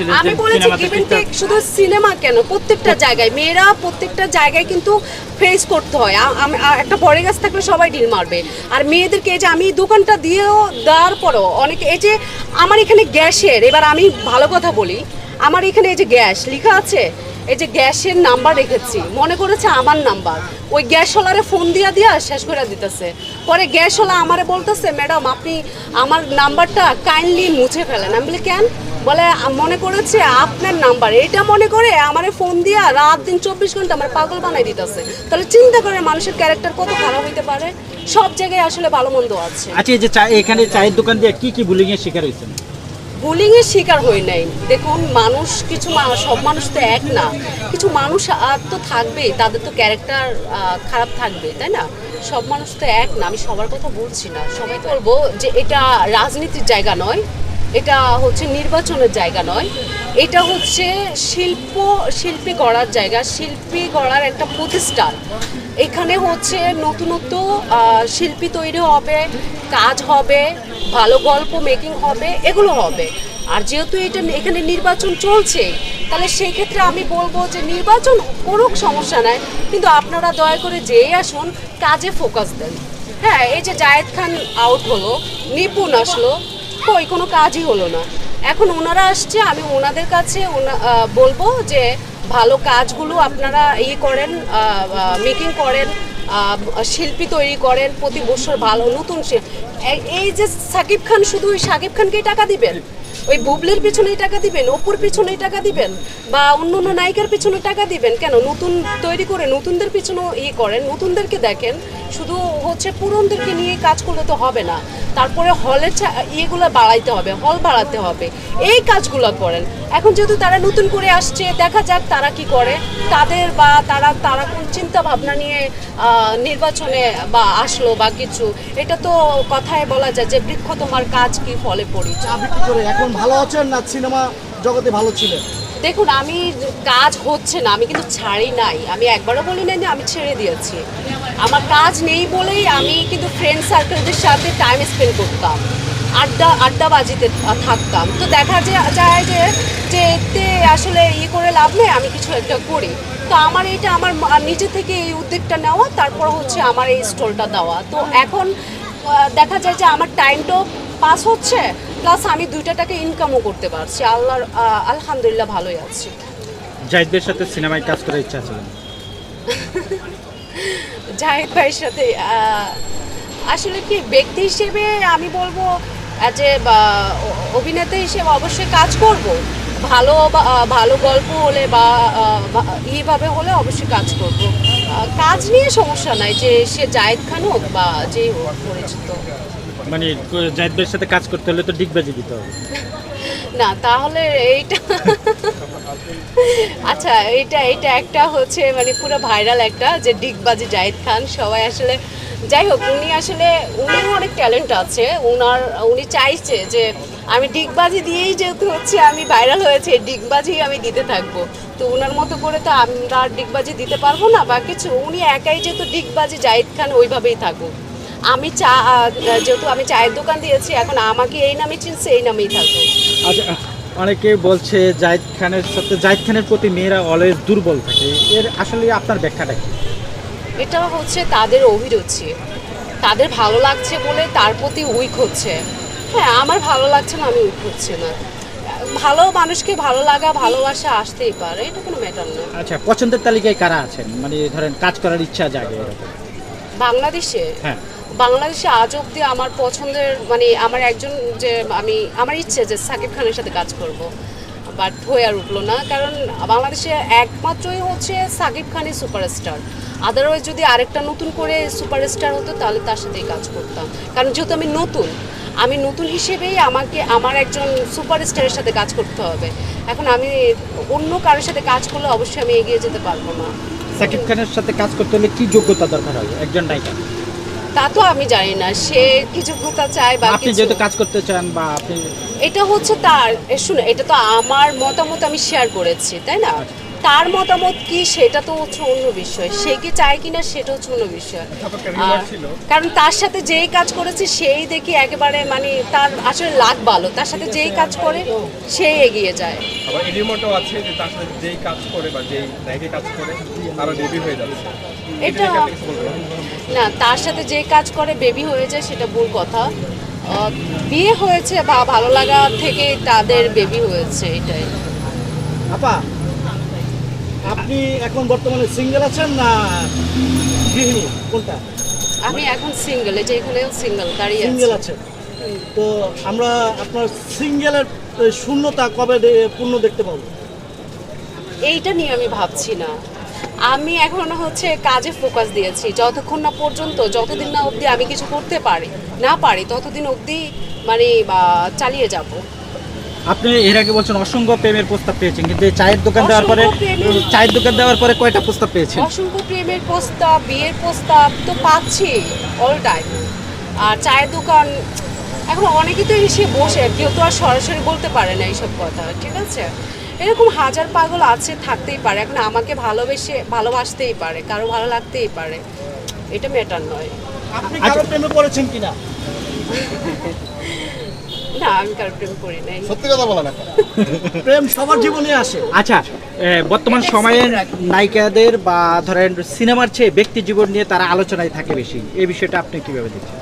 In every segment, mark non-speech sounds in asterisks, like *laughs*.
আমি বলেছি given take শুধু সিনেমা কেন? প্রত্যেকটা জায়গায় মেয়েরা প্রত্যেকটা জায়গায় কিন্তু ফেস করতে হয়। আমি- একটা বড় গাছ থাকলে সবাই ডিল মারবে। আর মেয়েদেরকে এই যে আমি দোকানটা দিয়েও দেওয়ার পরও অনেকে এই যে আমার এখানে গ্যাসের এবার আমি ভালো কথা বলি আমার এখানে এই যে গ্যাস লেখা আছে এই যে গ্যাসের নাম্বার রেখেছি মনে করেছে আমার নাম্বার ওই গ্যাসওয়ালারে ফোন দিয়া দিয়া শেষ করে দিতেছে। পরে গ্যাস গ্যাসওয়ালা আমারে বলতেছে ম্যাডাম আপনি আমার নাম্বারটা কাইন্ডলি মুছে ফেলেন। আমি বলি কেন? বলে মনে করেছে আপনার নাম্বার। এটা মনে করে আমারে ফোন দিয়া রাত দিন চব্বিশ ঘণ্টা আমার পাগল বানাই দিতেছে। তাহলে চিন্তা করে মানুষের ক্যারেক্টার কত খারাপ হইতে পারে? সব জায়গায় আসলে ভালো মন্দ আছে। আচ্ছা এই যে চা এখানে চায়ের দোকান দিয়ে কি কি বুলিং এর শিকার হয়েছেন? বুলিং এর শিকার হই নাই। দেখুন মানুষ কিছু সব মানুষ তো এক না। কিছু মানুষ আর তো থাকবেই তাদের তো ক্যারেক্টার খারাপ থাকবে তাই না? সব মানুষ তো এক না আমি সবার কথা বলছি না। সবাই বলব যে এটা রাজনীতির জায়গা নয়। এটা হচ্ছে নির্বাচনের জায়গা নয়। এটা হচ্ছে শিল্প, শিল্পী গড়ার জায়গা, শিল্পী গড়ার একটা প্রতিষ্ঠান। এখানে হচ্ছে নতুনত্ব শিল্পী তৈরি হবে, কাজ হবে, ভালো গল্প মেকিং হবে, এগুলো হবে। আর যেহেতু এটা এখানে নির্বাচন চলছে, তাহলে সেই ক্ষেত্রে আমি বলব যে নির্বাচন করুক, সমস্যা নাই। কিন্তু আপনারা দয়া করে যেই আসুন, কাজে ফোকাস দেন। হ্যাঁ এই যে জায়েদ খান আউট হলো, নিপুণ আসলো কই কোনো কাজই হলো না। এখন ওনারা আসছে, আমি ওনাদের কাছে বলব যে ভালো কাজগুলো আপনারা ইয়ে করেন মেকিং করেন শিল্পী তৈরি করেন, প্রতি বছর ভালো নতুন এই যে সাকিব খান, শুধু ওই সাকিব খানকেই টাকা দিবেন? ওই বুবলির পিছনে টাকা দিবেন, অপুর পিছনে টাকা দিবেন, বা অন্য অন্য নায়িকার পিছনে টাকা দিবেন? কেন? নতুন তৈরি করে নতুনদের পিছনে ইয়ে করেন, নতুনদেরকে দেখেন। শুধু হচ্ছে পুরনদেরকে নিয়ে কাজ করলে তো হবে না। তারপরে হলের ইয়েগুলো বাড়াইতে হবে, হল বাড়াতে হবে। এই কাজগুলো করেন। এখন যেহেতু তারা নতুন করে আসছে দেখা যাক তারা কি করে। তাদের বা তারা তারা কোন চিন্তা ভাবনা নিয়ে নির্বাচনে বা আসলো বা কিছু এটা তো কথায় বলা যায় যে বৃক্ষ তোমার কাজ কি ফলে পড়ি চা বিক্রি করে এখন ভালো আছেন না সিনেমা জগতে ভালো ছিলেন? দেখুন আমি কাজ হচ্ছে না আমি কিন্তু ছাড়ি নাই। আমি একবারও বলি নাই যে আমি ছেড়ে দিয়েছি। আমার কাজ নেই বলেই আমি কিন্তু ফ্রেন্ড সার্কেলদের সাথে টাইম স্পেন্ড করতাম। আড্ডা আড্ডাবাজিতে থাকতাম। তো দেখা যে- যায় যে যে এতে আসলে ইয়ে করে লাভ নেই আমি কিছু একটা করি। তো আমার এটা আমার নিজে থেকে এই উদ্যোগটা নেওয়া তারপর হচ্ছে আমার এই স্টলটা দেওয়া। তো এখন দেখা যায় যে আমার টাইমটাও পাস হচ্ছে প্লাস আমি দুইটা টাকা ইনকামও করতে পারছি। আল্লাহর আলহামদুলিল্লাহ ভালোই আছি। জাহিদের সাথে সিনেমায় কাজ করার ইচ্ছা ছিল *laughs* জাহেদ ভাইয়ের সাথে আসলে কি ব্যক্তি হিসেবে আমি বলব আহ, এ অভিনেতা হিসেবে অবশ্যই কাজ করব। ভালো ভালো গল্প হলে বা এইভাবে হলে অবশ্যই কাজ করব। কাজ নিয়ে সমস্যা নাই যে সে জায়েদ খান হোক বা যে পরিচিত। মানে জাহিদ ভাইয়ের সাথে কাজ করতে হলে তো ডিগবাজি দিতে হবে। না, তাহলে এইটা আচ্ছা এইটা এইটা একটা হচ্ছে মানে পুরো ভাইরাল একটা যে ডিগবাজি জাহিদ খান। সবাই আসলে যাই হোক, উনি আসলে উনিও অনেক ট্যালেন্ট আছে। উনার উনি চাইছে যে আমি ডিগবাজি দিয়েই যেহেতু হচ্ছে, আমি ভাইরাল হয়েছে ডিগবাজি আমি দিতে থাকব। তো উনার মতো করে তো আমরা ডিগবাজি দিতে পারব না। বা কিছু উনি একাই যেহেতু ডিগবাজি জাহিদ খান ওইভাবেই থাকুক। আমি চা যেহেতু আমি চায়ের দোকান দিয়েছি এখন আমাকে এই নামে চিনছে এই নামেই থাকুক আচ্ছা অনেকে বলছে জাহিদ খানের সাথে জাহিদ খানের প্রতি মেয়েরা অলওয়েজ দুর্বল থাকে। এর আসলে আপনার ব্যাখ্যাটা কি? এটা হচ্ছে তাদের অভিরুচি। তাদের ভালো লাগছে বলে তার প্রতি উইক হচ্ছে। হ্যাঁ আমার ভালো লাগছে না আমি উইক হচ্ছে না। ভালো মানুষকে ভালো লাগা ভালোবাসা আসতেই পারে এটা কোনো ম্যাটার না। আচ্ছা পছন্দের তালিকায় কারা আছেন? মানে ধরেন কাজ করার ইচ্ছা জাগে বাংলাদেশে? হ্যাঁ। বাংলাদেশে আজ অব্দি আমার পছন্দের মানে আমার একজন যে আমি, আমার ইচ্ছে যে সাকিব খানের সাথে কাজ করব। বাট হয়ে আর উঠল না, কারণ বাংলাদেশে একমাত্রই হচ্ছে সাকিব খানই সুপারস্টার। আদারওয়াইজ যদি আরেকটা নতুন করে সুপারস্টার হতো, তাহলে তার সাথেই কাজ করতাম। কারণ যেহেতু আমি নতুন আমি নতুন হিসেবেই আমাকে, আমার একজন সুপারস্টারের সাথে কাজ করতে হবে। এখন আমি অন্য কারোর সাথে কাজ করলে অবশ্যই আমি এগিয়ে যেতে পারব না। সাকিব খানের সাথে কাজ করতে হলে কি যোগ্যতা দরকার হয় একজন নায়িকা? তা তো আমি জানি না। সে কিছু কথা চায় বা আপনি যেহেতু কাজ করতে চান বা আপনি এটা হচ্ছে তার শুনে এটা তো আমার মতামত আমি শেয়ার করেছি তাই না? তার মতামত কি সেটা তো হচ্ছে অন্য বিষয়। সে কি চায় কিনা সেটা হচ্ছে অন্য বিষয়। আর কারণ তার সাথে যেই কাজ করেছে সেই দেখি একেবারে মানে তার আসলে লাগ ভালো। তার সাথে যেই কাজ করে সেই এগিয়ে যায়। আবার এলিমেন্টও আছে যে তার সাথে যেই কাজ করে বা যেই নায়িকা কাজ করে তারা বেবি হয়ে যাচ্ছে। এটা না তার সাথে যে কাজ করে বেবি হয়ে যায় সেটা ভুল কথা। বিয়ে হয়েছে বা ভালো লাগা থেকে তাদের বেবি হয়েছে এটাই। আপা আপনি এখন বর্তমানে সিঙ্গেল আছেন না গৃহিণী? কোনটা? আমি এখন সিঙ্গেল এই যে এখানেও সিঙ্গেল দাঁড়িয়ে সিঙ্গেল আছি। আছেন। তো আমরা আপনার সিঙ্গেলের শূন্যতা কবে পূর্ণ দেখতে পাবো? এইটা নিয়ে আমি ভাবছি না। আমি এখন হচ্ছে কাজে ফোকাস দিয়েছি। যতক্ষণ না পর্যন্ত যতদিন না অবধি আমি কিছু করতে পারি না পারি ততদিন অবধি মানে বা, চালিয়ে যাব। আপনি এর আগে বলছেন অসংখ্য প্রেমের প্রস্তাব পেয়েছেন কিন্তু এই চায়ের দোকান দেওয়ার পরে চায়ের দোকান দেওয়ার পরে কয়টা প্রস্তাব পেয়েছেন? অসংখ্য প্রেমের প্রস্তাব বিয়ের প্রস্তাব তো পাচ্ছি অল টাইম আর চায়ের দোকান এখন অনেকেই তো এসে বসে কেউ তো আর সরাসরি বলতে পারে না এইসব কথা ঠিক আছে? এরকম হাজার পাগল আছে থাকতেই পারে এখন আমাকে ভালোবেসে ভালোবাসতেই পারে কারও ভালো লাগতেই পারে এটা ম্যাটার নয়। আপনি কারও প্রেমে পড়েছেন কিনা? *laughs* না আমি কারও প্রেম করি নাই। সত্যি কথা বলেন প্রেম সবার জীবনে আসে। আচ্ছা বর্তমান সময়ে নায়িকাদের বা ধরেন সিনেমার চেয়ে ব্যক্তি জীবন নিয়ে তারা আলোচনায় থাকে বেশি। এই বিষয়টা আপনি কীভাবে দেখছেন?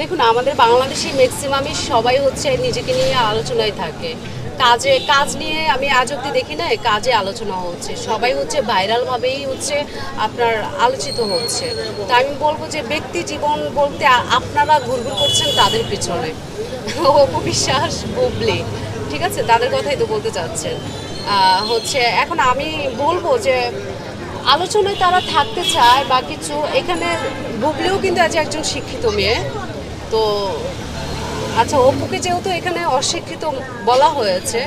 দেখুন আমাদের বাংলাদেশে ম্যাক্সিমামই সবাই হচ্ছে নিজেকে নিয়ে আলোচনায় থাকে। কাজে, কাজ নিয়ে আমি আজ অব্দি দেখি না কাজে আলোচনা হচ্ছে। সবাই হচ্ছে ভাইরাল ভাবেই হচ্ছে আপনার আলোচিত হচ্ছে। তা আমি বলব যে ব্যক্তি জীবন বলতে আপনারা ঘুরঘুর করছেন তাদের পিছনে। অপবিশ্বাস বুবলি। ঠিক আছে? তাদের কথাই তো বলতে চাচ্ছেন। হচ্ছে এখন আমি বলব যে আলোচনায় তারা থাকতে চায় বা কিছু, এখানে বুবলিও কিন্তু আজ একজন শিক্ষিত মেয়ে। তো আচ্ছা অপুকে যেহেতু এখানে অশিক্ষিত বলা হয়েছে,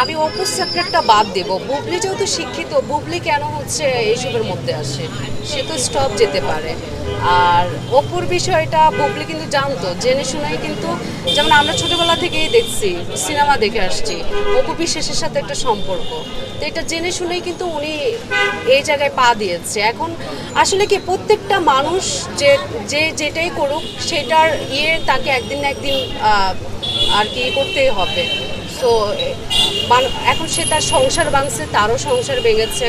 আমি অপু সাবজেক্টটা বাদ দেব। বুবলি যেহেতু শিক্ষিত, বুবলি কেন হচ্ছে এইসবের মধ্যে আসে? সে তো স্টপ যেতে পারে। আর অপুর বিষয়টা বুবলি কিন্তু জানতো, জেনে শুনেই কিন্তু, যেমন আমরা ছোটবেলা থেকেই দেখছি, সিনেমা দেখে আসছি, অপু বিশ্বাসের সাথে একটা সম্পর্ক। তো এটা জেনে শুনেই কিন্তু উনি এই জায়গায় পা দিয়েছে। এখন আসলে কি প্রত্যেকটা মানুষ যে যে যেটাই করুক, সেটার ইয়ে তাকে একদিন না একদিন আর কি করতেই হবে। সো এখন সে তার সংসার ভাঙছে তারও সংসার ভেঙেছে।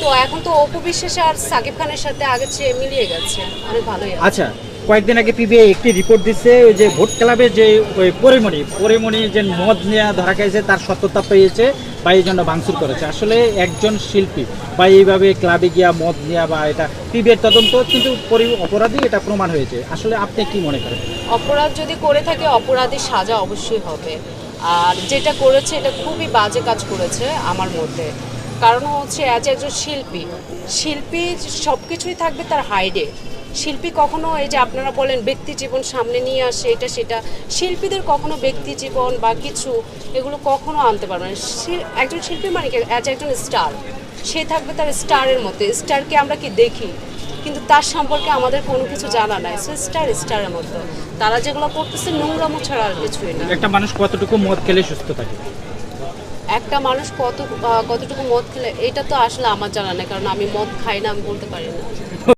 তো এখন তো অপু বিশ্বাস আর সাকিব খানের সাথে আগে চেয়ে মিলিয়ে গেছে অনেক ভালোই আচ্ছা কয়েকদিন আগে পিবিআই একটি রিপোর্ট দিচ্ছে ওই যে ভোট ক্লাবে যে ওই পরিমণি পরিমণি যে মদ নেওয়া ধরা খেয়েছে তার সত্যতা পেয়েছে বা এই জন্য ভাঙচুর করেছে। আসলে একজন শিল্পী বা এইভাবে ক্লাবে গিয়া মদ নেওয়া বা এটা পিবিআই তদন্ত কিন্তু পরি- অপরাধী এটা প্রমাণ হয়েছে। আসলে আপনি কি মনে করেন? অপরাধ যদি করে থাকে অপরাধী সাজা অবশ্যই হবে। আর যেটা করেছে, এটা খুবই বাজে কাজ করেছে আমার মধ্যে। কারণ হচ্ছে অ্যাজ একজন শিল্পী শিল্পী সব কিছুই থাকবে তার হাইডে। শিল্পী কখনো এই যে আপনারা বলেন ব্যক্তি জীবন সামনে নিয়ে আসে, এটা সেটা। শিল্পীদের কখনো ব্যক্তি জীবন বা কিছু এগুলো কখনো আনতে পারবে না। একজন শিল্পী মানে কি? অ্যাজ একজন স্টার সে থাকবে তার স্টারের মধ্যে। স্টারকে আমরা কি দেখি? কিন্তু তার সম্পর্কে আমাদের কোনো কিছু জানা নাই। সো স্টার স্টারের মতো। তারা যেগুলো করতেছে নোংরামো ছাড়া আর কিছুই না। একটা মানুষ কতটুকু মদ খেলে সুস্থ থাকে? একটা মানুষ কত কতটুকু মদ খেলে এটা তো আসলে আমার জানা নেই কারণ আমি মদ খাই না আমি বলতে পারি না।